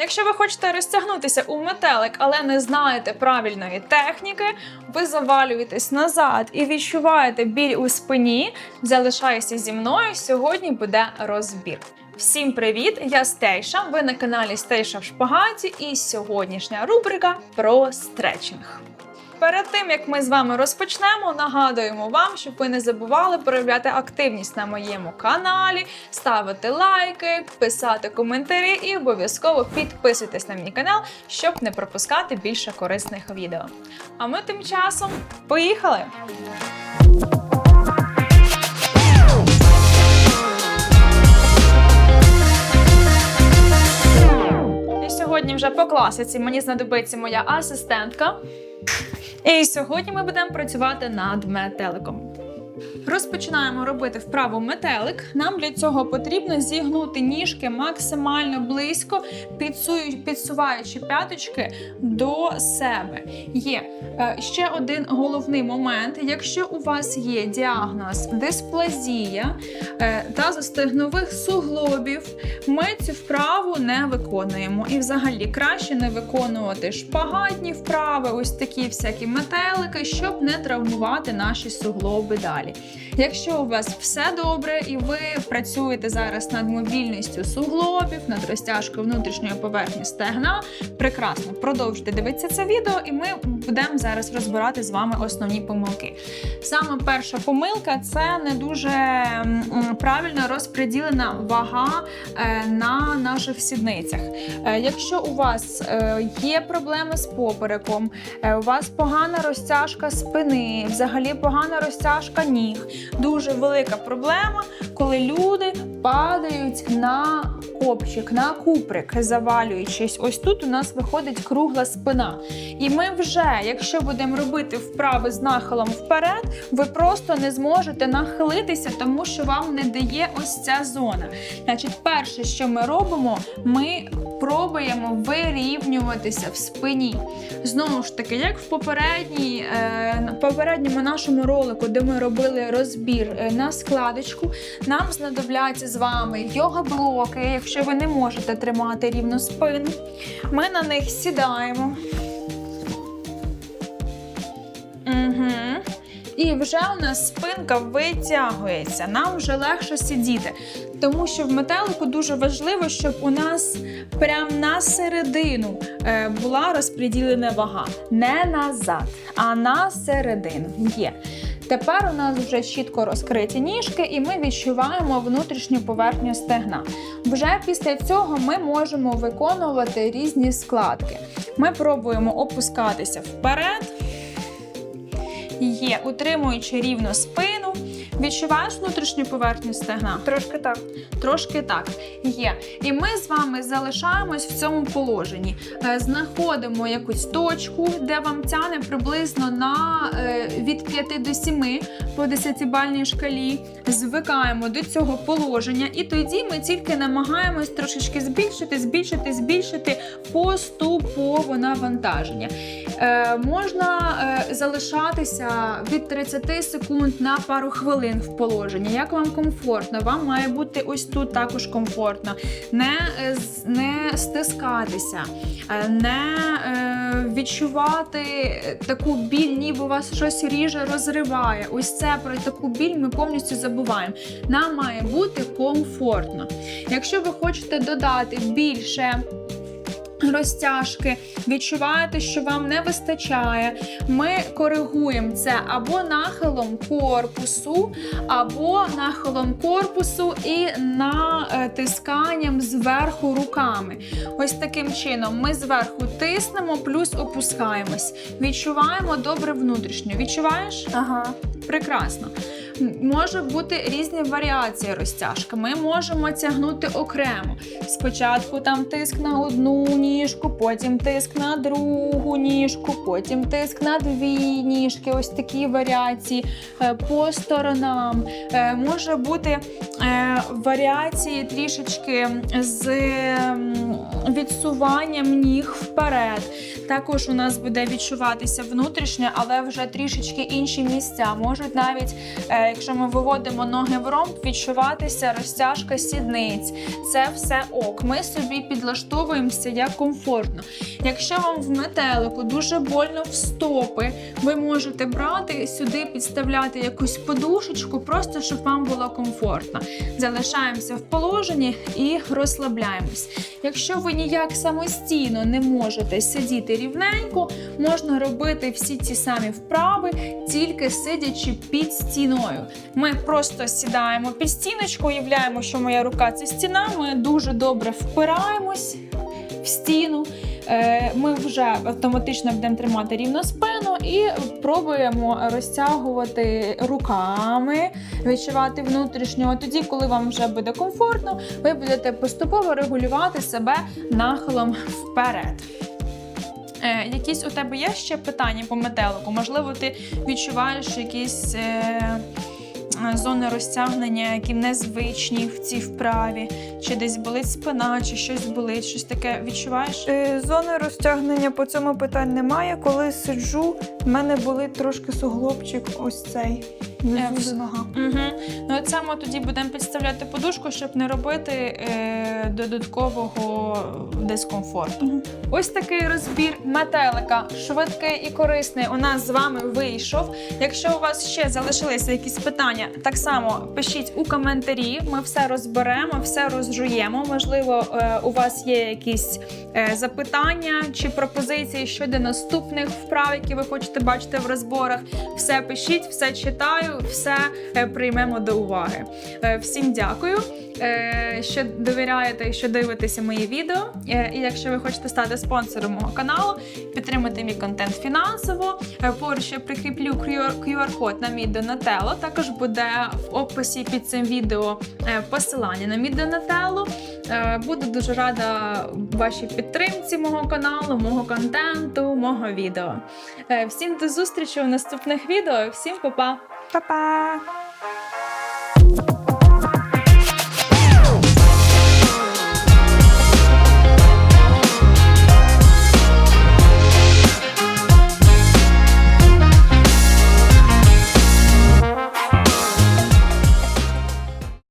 Якщо ви хочете розтягнутися у метелик, але не знаєте правильної техніки, ви завалюєтесь назад і відчуваєте біль у спині. Залишайся зі мною. Сьогодні буде розбір. Всім привіт! Я Стейша. Ви на каналі Стейша в Шпагаті, і сьогоднішня рубрика про стретчинг. Перед тим як ми з вами розпочнемо, нагадуємо вам, щоб ви не забували проявляти активність на моєму каналі, ставити лайки, писати коментарі і обов'язково підписуйтесь на мій канал, щоб не пропускати більше корисних відео. А ми тим часом поїхали! Сьогодні вже по класиці мені знадобиться моя асистентка. І сьогодні ми будемо працювати над метеликом. Розпочинаємо робити вправу метелик. Нам для цього потрібно зігнути ніжки максимально близько, підсуваючи п'яточки до себе. Є е, ще один головний момент. Якщо у вас є діагноз дисплазія е, та застигнових суглобів, ми цю вправу не виконуємо. І взагалі краще не виконувати шпагатні вправи, ось такі всякі метелики, щоб не травмувати наші суглоби далі. Якщо у вас все добре і ви працюєте зараз над мобільністю суглобів, над розтяжкою внутрішньої поверхні стегна, прекрасно продовжуйте дивитися це відео, і ми будемо зараз розбирати з вами основні помилки. Саме перша помилка це не дуже правильно розподілена вага е, на наших сідницях. Е, Якщо у вас е, є проблеми з попереком, у вас погана розтяжка спини, взагалі погана розтяжка ніг, дуже велика проблема, коли люди падають на копчик, на куприк, завалюючись. Ось тут у нас виходить кругла спина. І ми вже, якщо будемо робити вправи з нахилом вперед, ви просто не зможете нахилитися, тому що вам не дає ось ця зона. Значить, перше, що ми робимо, ми пробуємо вирівнюватися в спині. Знову ж таки, як в попередній, е, попередньому нашому ролику, де ми робили розбір е, на складочку, нам знадобляться з вами йога-блоки, якщо ви не можете тримати рівну спину. Ми на них сідаємо. Угу. І вже у нас спинка витягується, нам вже легше сидіти. Тому що в метелику дуже важливо, щоб у нас прямо на середину е, була розподілена вага. Не назад, а на середину. Є. Тепер у нас вже чітко розкриті ніжки, і ми відчуваємо внутрішню поверхню стегна. Вже після цього ми можемо виконувати різні складки. Ми пробуємо опускатися вперед. Є, утримуючи рівно спину. Відчуваєш внутрішню поверхню стегна? Трошки так. Трошки так. Є. І ми з вами залишаємось в цьому положенні. Е, Знаходимо якусь точку, де вам тяне приблизно на е, від 5 до 7 по 10-бальній шкалі. Звикаємо до цього положення, і тоді ми тільки намагаємось трошечки збільшити, збільшити, збільшити поступово навантаження. Е, можна залишатися від 30 секунд на пару хвилин в положенні. Як вам комфортно? Вам має бути ось тут також комфортно. Не, е, не стискатися, е, не е, відчувати таку біль, ніби вас щось ріже, розриває. Ось це про таку біль ми повністю забуваємо. Нам має бути комфортно. Якщо ви хочете додати більше розтяжки, відчуваєте, що вам не вистачає. Ми коригуємо це або нахилом корпусу, або нахилом корпусу і натисканням зверху руками. Ось таким чином ми зверху тиснемо, плюс опускаємось. Відчуваємо добре внутрішньо. Відчуваєш? Ага. Прекрасно. Може бути різні варіації розтяжки. Ми можемо тягнути окремо. Спочатку там тиск на одну ніжку, потім тиск на другу ніжку, потім тиск на дві ніжки. Ось такі варіації Е, по сторонам. Е, Може бути е, варіації трішечки з відсуванням ніг вперед. Також у нас буде відчуватися внутрішнє, але вже трішечки інші місця. Можуть навіть якщо ми виводимо ноги в ромб, відчуватися розтяжка сідниць. Це все ок. Ми собі підлаштовуємося як комфортно. Якщо вам в метелику дуже больно в стопи, ви можете брати сюди, підставляти якусь подушечку, просто щоб вам було комфортно. Залишаємося в положенні і розслабляємось. Якщо ви ніяк самостійно не можете сидіти рівненько, можна робити всі ті самі вправи, тільки сидячи під стіною. Ми просто сідаємо під стіночку, уявляємо, що моя рука це стіна. Ми дуже добре впираємось в стіну. Е, Ми вже автоматично будемо тримати рівно спину і пробуємо розтягувати руками, відчувати внутрішнього. Тоді, коли вам вже буде комфортно, ви будете поступово регулювати себе нахилом вперед. Е, якісь у тебе є ще питання по метелику? Можливо, ти відчуваєш якісь е, зони розтягнення, які незвичні в цій вправі, чи десь болить спина, чи щось болить, щось таке відчуваєш? Е, Зони розтягнення по цьому питань немає. Коли сиджу, в мене болить трошки суглобчик ось цей. Е, нога. Угу. Ну, от саме тоді будемо підставляти подушку, щоб не робити е, додаткового дискомфорту. Мгм. Ось такий розбір метелика, швидкий і корисний, у нас з вами вийшов. Якщо у вас ще залишилися якісь питання, так само пишіть у коментарі. Ми все розберемо, все розжуємо. Можливо, е, у вас є якісь е, запитання чи пропозиції щодо наступних вправ, які ви хочете бачити в розборах. Все пишіть, все читаю, все е, приймемо до уваги. Е, Всім дякую, е, що довіряєте і що дивитеся мої відео. І якщо ви хочете стати спонсором мого каналу, підтримати мій контент фінансово. Поруч я прикріплю QR-код на мій Донателло. Також буде в описі під цим відео посилання на мій Донателло. Буду дуже рада вашій підтримці мого каналу, мого контенту, мого відео. Всім до зустрічі у наступних відео. Всім па-па! Па-па!